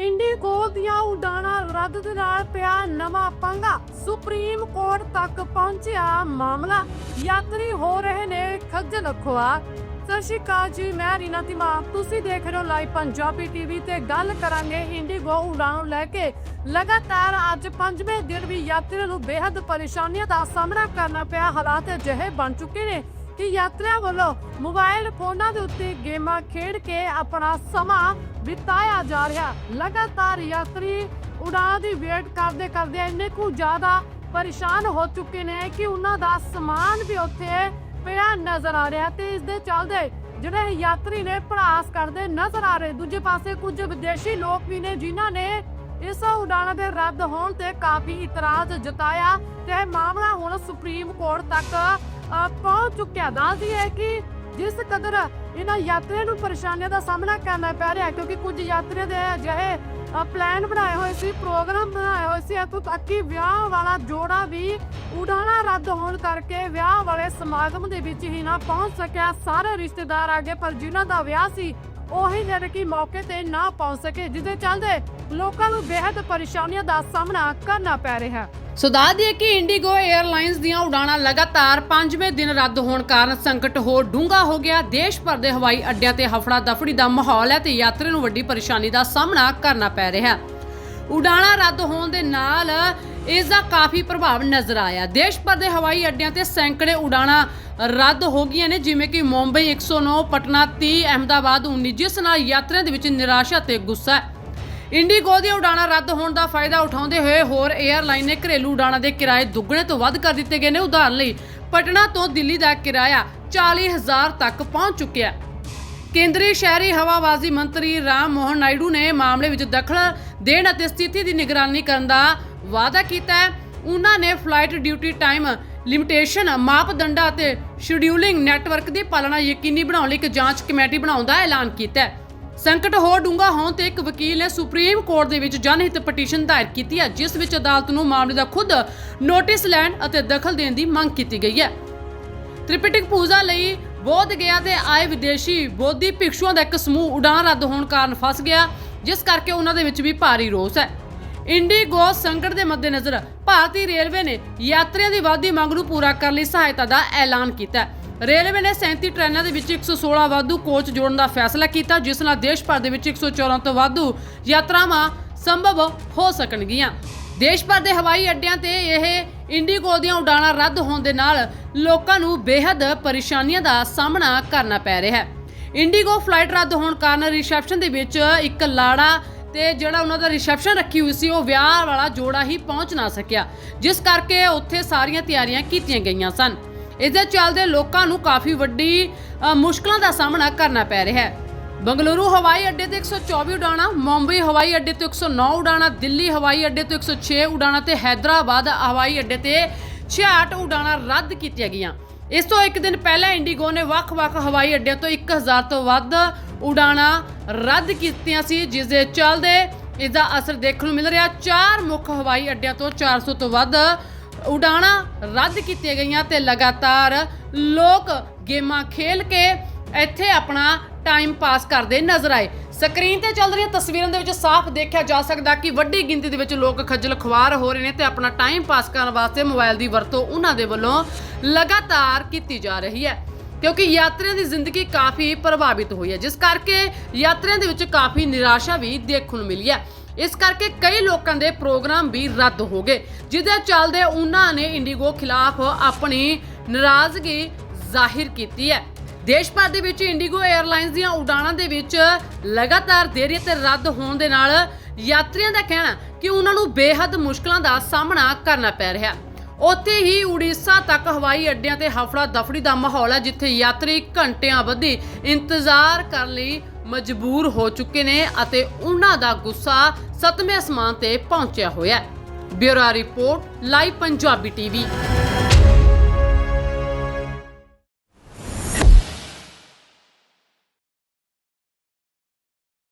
IndiGo ਦੀਆਂ ਉਡਾਣਾਂ ਰੱਦ ਦੇ ਨਾਲ ਪਿਆ ਨਵਾਂ ਪੰਗਾ। ਸੁਪਰੀਮ ਕੋਰਟ ਤੱਕ ਪਹੁੰਚਿਆ ਮਾਮਲਾ। ਯਾਤਰੀ ਹੋ ਰਹੇ ਨੇ ਖੱਜਲ ਖੁਆਰ। ਸਤਿ ਸ਼੍ਰੀ ਅਕਾਲ ਜੀ, ਮੈਂ ਰੀਨਾ ਤਿਮਾਮ ਤੁਸੀਂ ਦੇਖ ਰਹੇ ਹੋ ਲਾਈਵ ਪੰਜਾਬੀ ਟੀਵੀ ਤੇ ਗੱਲ ਕਰਾਂਗੇ ਇੰਡੀਗੋ ਉਡਾਣ ਲੈ ਕੇ। ਲਗਾਤਾਰ ਅੱਜ ਪੰਜਵੇਂ ਦਿਨ ਵੀ ਯਾਤਰੀਆਂ ਨੂੰ ਬੇਹੱਦ ਪਰੇਸ਼ਾਨੀਆਂ ਦਾ ਸਾਹਮਣਾ ਕਰਨਾ ਪਿਆ। ਹਾਲਾਤ ਅਜਿਹੇ ਬਣ ਚੁੱਕੇ ਨੇ। ਕਿ ਯਾਤਰੀਆਂ ਵੱਲੋਂ ਮੋਬਾਈਲ ਫੋਨਾਂ ਦੇ ਉੱਤੇ ਗੇਮਾਂ ਖੇਡ ਕੇ ਆਪਣਾ ਸਮਾਂ ਬਿਤਾਇਆ ਜਾ ਰਿਹਾ। ਲਗਾਤਾਰ ਯਾਤਰੀ ਉਡਾਣ ਦੀ ਵੇਟ ਕਰਦੇ ਕਰਦੇ ਇੰਨੇ ਕੁ ਜ਼ਿਆਦਾ ਪਰੇਸ਼ਾਨ ਹੋ ਚੁੱਕੇ ਨੇ ਕਿ ਉਹਨਾਂ ਦਾ ਸਮਾਨ ਵੀ ਉੱਥੇ ਪਿਆ ਨਜ਼ਰ ਆ ਰਿਹਾ ਤੇ ਇਸ ਦੇ ਚੱਲਦੇ ਜਿਹੜੇ ਯਾਤਰੀ ਨੇ ਭੜਾਸ ਕਰਦੇ ਨਜ਼ਰ ਆ ਰਹੇ। ਦੂਜੇ ਪਾਸੇ ਕੁਝ ਵਿਦੇਸ਼ੀ ਲੋਕ ਵੀ ਨੇ ਜਿਨ੍ਹਾਂ ਨੇ ਇਸ ਉਡਾਣ ਦੇ ਰੱਦ ਹੋਣ ਤੇ ਕਾਫੀ ਇਤਰਾਜ਼ ਜਤਾਇਆ ਤੇ ਇਹ ਮਾਮਲਾ ਹੁਣ ਸੁਪਰੀਮ ਕੋਰਟ ਤੱਕ ਪਹੁੰਚ ਚੁੱਕਿਆ। ਦੱਸਦੀ ਹੈ ਕਿ ਜਿਸ ਕਦਰ ਇਹਨਾਂ ਯਾਤਰੀਆਂ ਨੂੰ ਪਰੇਸ਼ਾਨੀਆਂ ਦਾ ਸਾਹਮਣਾ ਕਰਨਾ ਪੈ ਰਿਹਾ ਕਿਉਂਕਿ ਕੁਝ ਯਾਤਰੀਆਂ ਦੇ ਅਜਿਹੇ ਅ, ਪਲਾਨ ਬਣਾਏ ਹੋਏ ਸੀ ਪ੍ਰੋਗਰਾਮ ਬਣਾਏ ਹੋਏ ਸੀ ਇੱਥੋਂ ਤੱਕ ਕਿ ਵਿਆਹ ਵਾਲਾ ਜੋੜਾ ਵੀ ਉਡਾਣਾ ਰੱਦ ਹੋਣ ਕਰਕੇ ਵਿਆਹ ਵਾਲੇ ਸਮਾਗਮ ਦੇ ਵਿੱਚ ਹੀ ਨਾ ਪਹੁੰਚ ਸਕਿਆ। ਸਾਰੇ ਰਿਸ਼ਤੇਦਾਰ ਆ ਗਏ ਪਰ ਜਿਨ੍ਹਾਂ ਦਾ ਵਿਆਹ ਸੀ ਉਹੀ ਜਿਹੜੇ ਮੌਕੇ ਤੇ ਨਾ ਪਹੁੰਚ ਸਕੇ ਜਿਹਦੇ ਚੱਲਦੇ ਲੋਕਾਂ ਨੂੰ ਬੇਹੱਦ ਪਰੇਸ਼ਾਨੀਆਂ ਦਾ ਸਾਹਮਣਾ ਕਰਨਾ ਪੈ ਰਿਹਾ। ਹੈ ਸੋ ਦੱਸ ਦਈਏ ਕਿ ਇੰਡੀਗੋ 에ਅਰਲਾਈਨਸ ਦੀਆਂ ਉਡਾਣਾਂ ਲਗਾਤਾਰ 5ਵੇਂ ਦਿਨ ਰੱਦ ਹੋਣ ਕਾਰਨ ਸੰਕਟ ਹੋਰ ਡੂੰਘਾ ਹੋ ਗਿਆ। ਦੇਸ਼ ਭਰ ਦੇ ਹਵਾਈ ਅੱਡਿਆਂ ਤੇ ਹਫੜਾ ਦਫੜੀ ਦਾ ਮਾਹੌਲ ਹੈ ਤੇ ਯਾਤਰੀ ਨੂੰ ਵੱਡੀ ਪਰੇਸ਼ਾਨੀ ਦਾ ਸਾਹਮਣਾ ਕਰਨਾ ਪੈ ਰਿਹਾ। ਉਡਾਣਾਂ ਰੱਦ ਹੋਣ ਦੇ ਨਾਲ ਇਸ ਦਾ ਕਾਫੀ ਪ੍ਰਭਾਵ ਨਜ਼ਰ ਆਇਆ। ਦੇਸ਼ ਭਰ ਦੇ ਹਵਾਈ ਅੱਡਿਆਂ ਤੇ ਸੈਂਕੜੇ ਉਡਾਣਾਂ ਰੱਦ ਹੋ ਗਈਆਂ ਨੇ, ਜਿਵੇਂ ਕਿ ਮੁੰਬਈ 109 ਪਟਨਾ 30 ਅਹਿਮਦਾਬਾਦ 19 ਜਿਸ ਨਾਲ ਯਾਤਰੀਆਂ ਦੇ ਵਿੱਚ ਨਿਰਾਸ਼ਾ ਤੇ ਗੁੱਸਾ ਹੈ। ਇੰਡੀਗੋ ਦੀਆਂ ਉਡਾਣਾਂ ਰੱਦ ਹੋਣ ਦਾ ਫਾਇਦਾ ਉਠਾਉਂਦੇ ਹੋਏ ਹੋਰ 에ਅਰਲਾਈਨ ਨੇ ਘਰੇਲੂ ਉਡਾਣਾਂ ਦੇ ਕਿਰਾਏ ਦੁੱਗਣੇ ਤੋਂ ਵੱਧ ਕਰ ਦਿੱਤੇ ਗਏ ਨੇ। ਉਦਾਹਰਨ ਲਈ, ਪਟਨਾ ਤੋਂ ਦਿੱਲੀ ਦਾ ਕਿਰਾਇਆ 40000 ਤੱਕ ਪਹੁੰਚ ਚੁੱਕਿਆ ਕੇਂਦਰੀ ਸ਼ਹਿਰੀ ਹਵਾਬਾਜ਼ੀ ਮੰਤਰੀ ਰਾਮ ਮੋਹਨ ਨਾਇਡੂ ਨੇ ਮਾਮਲੇ ਵਿੱਚ ਦਖਲ ਦੇਣ ਅਤੇ ਸਥਿਤੀ ਦੀ ਨਿਗਰਾਨੀ ਕਰਨ ਦਾ ਵਾਅਦਾ ਕੀਤਾ ਹੈ। ਉਹਨਾਂ ਨੇ ਫਲਾਈਟ ਡਿਊਟੀ ਟਾਈਮ, ਲਿਮਿਟੇਸ਼ਨ, ਮਾਪਦੰਡਾਂ ਅਤੇ ਸ਼ਡਿਊਲਿੰਗ ਨੈਟਵਰਕ ਦੀ ਪਾਲਣਾ ਯਕੀਨੀ ਬਣਾਉਣ ਲਈ ਇੱਕ ਜਾਂਚ ਕਮੇਟੀ ਬਣਾਉਣ ਦਾ ਐਲਾਨ ਕੀਤਾ ਹੈ। ਸੰਕਟ ਹੋਰ ਡੂੰਘਾ ਹੋਣ ਤੇ ਇੱਕ ਵਕੀਲ ਨੇ ਸੁਪਰੀਮ ਕੋਰਟ ਦੇ ਵਿੱਚ ਜਨਹਿਤ ਪਟੀਸ਼ਨ ਦਾਇਰ ਕੀਤੀ ਹੈ, ਜਿਸ ਵਿੱਚ ਅਦਾਲਤ ਨੂੰ ਮਾਮਲੇ ਦਾ ਖੁਦ ਨੋਟਿਸ ਲੈਣ ਅਤੇ ਦਖਲ ਦੇਣ ਦੀ ਮੰਗ ਕੀਤੀ ਗਈ ਹੈ। ਤ੍ਰਿਪਿਟਕ ਪੂਜਾ ਲਈ ਬੋਧ ਗਿਆ ਤੇ ਆਏ ਵਿਦੇਸ਼ੀ ਬੋਧੀ ਭਿਕਸ਼ੂਆਂ ਦਾ ਇੱਕ ਸਮੂਹ ਉਡਾਣ ਰੱਦ ਹੋਣ ਕਾਰਨ ਫਸ ਗਿਆ, ਜਿਸ ਕਰਕੇ ਉਹਨਾਂ ਦੇ ਵਿੱਚ ਵੀ ਭਾਰੀ ਰੋਸ ਹੈ। ਇੰਡੀਗੋ ਸੰਕਟ ਦੇ ਮੱਦੇਨਜ਼ਰ ਭਾਰਤੀ ਰੇਲਵੇ ਨੇ ਯਾਤਰੀਆਂ ਦੀ ਵਾਧੀ ਮੰਗ ਨੂੰ ਪੂਰਾ ਕਰਨ ਲਈ ਸਹਾਇਤਾ ਦਾ ਐਲਾਨ ਕੀਤਾ ਰੇਲਵੇ ਨੇ 37 ਟ੍ਰੇਨਾਂ ਦੇ ਵਿੱਚ 116 ਵਾਧੂ ਕੋਚ ਜੋੜਨ ਦਾ ਫੈਸਲਾ ਕੀਤਾ, ਜਿਸ ਨਾਲ ਦੇਸ਼ ਭਰ ਦੇ ਵਿੱਚ 114 ਤੋਂ ਵਾਧੂ ਯਾਤਰਾਵਾਂ ਸੰਭਵ ਹੋ ਸਕਣਗੀਆਂ। ਦੇਸ਼ ਭਰ ਦੇ ਹਵਾਈ ਅੱਡਿਆਂ ਤੇ ਇਹ ਇੰਡੀਗੋ ਦੀਆਂ ਉਡਾਣਾਂ ਰੱਦ ਹੋਣ ਦੇ ਨਾਲ ਲੋਕਾਂ ਨੂੰ ਬੇਹੱਦ ਪਰੇਸ਼ਾਨੀਆਂ ਦਾ ਸਾਹਮਣਾ ਕਰਨਾ ਪੈ ਰਿਹਾ ਹੈ। ਇੰਡੀਗੋ ਫਲਾਈਟ ਰੱਦ ਹੋਣ ਕਾਰਨ ਰਿਸੈਪਸ਼ਨ ਦੇ ਵਿੱਚ ਇੱਕ ਲਾੜਾ ਤੇ ਜਿਹੜਾ ਉਹਨਾਂ ਦਾ ਰਿਸੈਪਸ਼ਨ ਰੱਖੀ ਹੋਈ ਸੀ, ਉਹ ਵਿਆਹ ਵਾਲਾ ਜੋੜਾ ਹੀ ਪਹੁੰਚ ਨਾ ਸਕਿਆ। ਜਿਸ ਕਰਕੇ ਉੱਥੇ ਸਾਰੀਆਂ ਤਿਆਰੀਆਂ ਕੀਤੀਆਂ ਗਈਆਂ ਸਨ। ਇਸ ਦੇ ਚੱਲਦੇ ਲੋਕਾਂ ਨੂੰ ਕਾਫੀ ਵੱਡੀ ਮੁਸ਼ਕਲਾਂ ਦਾ ਸਾਹਮਣਾ ਕਰਨਾ ਪੈ ਰਿਹਾ ਹੈ। ਬੰਗਲੁਰੂ ਹਵਾਈ ਅੱਡੇ ਤੇ 124 ਉਡਾਣਾਂ, ਮੁੰਬਈ ਹਵਾਈ ਅੱਡੇ ਤੇ 109 ਉਡਾਣਾਂ, ਦਿੱਲੀ ਹਵਾਈ ਅੱਡੇ ਤੇ 106 ਉਡਾਣਾਂ ਤੇ ਹੈਦਰਾਬਾਦ ਹਵਾਈ ਅੱਡੇ ਤੇ 66 ਉਡਾਣਾਂ ਰੱਦ ਕੀਤੀਆਂ ਗਈਆਂ। ਇਸ ਤੋਂ ਇੱਕ ਦਿਨ ਪਹਿਲਾਂ ਇੰਡੀਗੋ ਨੇ ਵੱਖ-ਵੱਖ ਹਵਾਈ ਅੱਡਿਆਂ ਤੋਂ 1000 ਤੋਂ ਵੱਧ ਉਡਾਣਾਂ ਰੱਦ ਕੀਤੀਆਂ ਸੀ, ਜਿਸ ਦੇ ਚੱਲਦੇ ਇਸ ਦਾ ਅਸਰ ਦੇਖਣ ਨੂੰ ਮਿਲ ਰਿਹਾ। ਚਾਰ ਮੁੱਖ ਹਵਾਈ ਅੱਡਿਆਂ ਤੋਂ 400 ਤੋਂ ਵੱਧ ਉਡਾਣਾਂ ਰੱਦ ਕੀਤੀਆਂ ਗਈਆਂ ਤੇ ਲਗਾਤਾਰ ਲੋਕ ਗੇਮਾਂ ਖੇਲ ਕੇ ਇੱਥੇ ਆਪਣਾ ਟਾਈਮ ਪਾਸ ਕਰਦੇ ਨਜ਼ਰ ਆਏ। ਸਕਰੀਨ ਤੇ ਚੱਲ ਰਹੀਆਂ ਤਸਵੀਰਾਂ ਦੇ ਵਿੱਚ ਸਾਫ਼ ਦੇਖਿਆ ਜਾ ਸਕਦਾ ਕਿ ਵੱਡੀ ਗਿਣਤੀ ਦੇ ਵਿੱਚ ਲੋਕ ਖੱਜਲ ਖੁਆਰ ਹੋ ਰਹੇ ਨੇ ਤੇ ਆਪਣਾ ਟਾਈਮ ਪਾਸ ਕਰਨ ਵਾਸਤੇ ਮੋਬਾਈਲ ਦੀ ਵਰਤੋਂ ਉਹਨਾਂ ਦੇ ਵੱਲੋਂ ਲਗਾਤਾਰ ਕੀਤੀ ਜਾ ਰਹੀ ਹੈ। ਕਿਉਂਕਿ ਯਾਤਰੀਆਂ ਦੀ ਜ਼ਿੰਦਗੀ ਕਾਫੀ ਪ੍ਰਭਾਵਿਤ ਹੋਈ ਹੈ, ਜਿਸ ਕਰਕੇ ਯਾਤਰੀਆਂ ਦੇ ਵਿੱਚ ਕਾਫੀ ਨਿਰਾਸ਼ਾ ਵੀ ਦੇਖਣ ਨੂੰ ਮਿਲੀ ਹੈ। ਇਸ ਕਰਕੇ ਕਈ ਲੋਕਾਂ ਦੇ ਪ੍ਰੋਗਰਾਮ ਵੀ ਰੱਦ ਹੋ ਗਏ, ਜਿਹਦੇ ਚੱਲਦੇ ਉਹਨਾਂ ਨੇ ਇੰਡੀਗੋ ਖਿਲਾਫ ਆਪਣੀ ਨਾਰਾਜ਼ਗੀ ਜ਼ਾਹਿਰ ਕੀਤੀ ਹੈ। ਦੇਸ਼ ਭਰ ਦੇ ਵਿੱਚ ਇੰਡੀਗੋ 에ਅਰਲਾਈਨਸ ਦੀਆਂ ਉਡਾਣਾਂ ਦੇ ਵਿੱਚ ਲਗਾਤਾਰ ਦੇਰੀ ਤੇ ਰੱਦ ਹੋਣ ਦੇ ਨਾਲ ਯਾਤਰੀਆਂ ਦਾ ਕਹਿਣਾ ਕਿ ਉਹਨਾਂ ਨੂੰ ਬੇਹੱਦ ਮੁਸ਼ਕਲਾਂ ਦਾ ਸਾਹਮਣਾ ਕਰਨਾ ਪੈ ਰਿਹਾ। ਉੱਥੇ ਹੀ ਉੜੀਸਾ ਤੱਕ ਹਵਾਈ ਅੱਡਿਆਂ ਤੇ ਹਫੜਾ ਦਫੜੀ ਦਾ ਮਾਹੌਲ ਹੈ, ਜਿੱਥੇ ਯਾਤਰੀ ਘੰਟਿਆਂ ਬੱਧੀ ਇੰਤਜ਼ਾਰ ਕਰਨ ਲਈ ਮਜਬੂਰ ਹੋ ਚੁੱਕੇ ਨੇ ਅਤੇ ਉਹਨਾਂ ਦਾ ਗੁੱਸਾ ਸਤਵੇਂ ਅਸਮਾਨ ਤੇ ਪਹੁੰਚਿਆ ਹੋਇਆ ਹੈ। Bureau report, live Punjabi TV.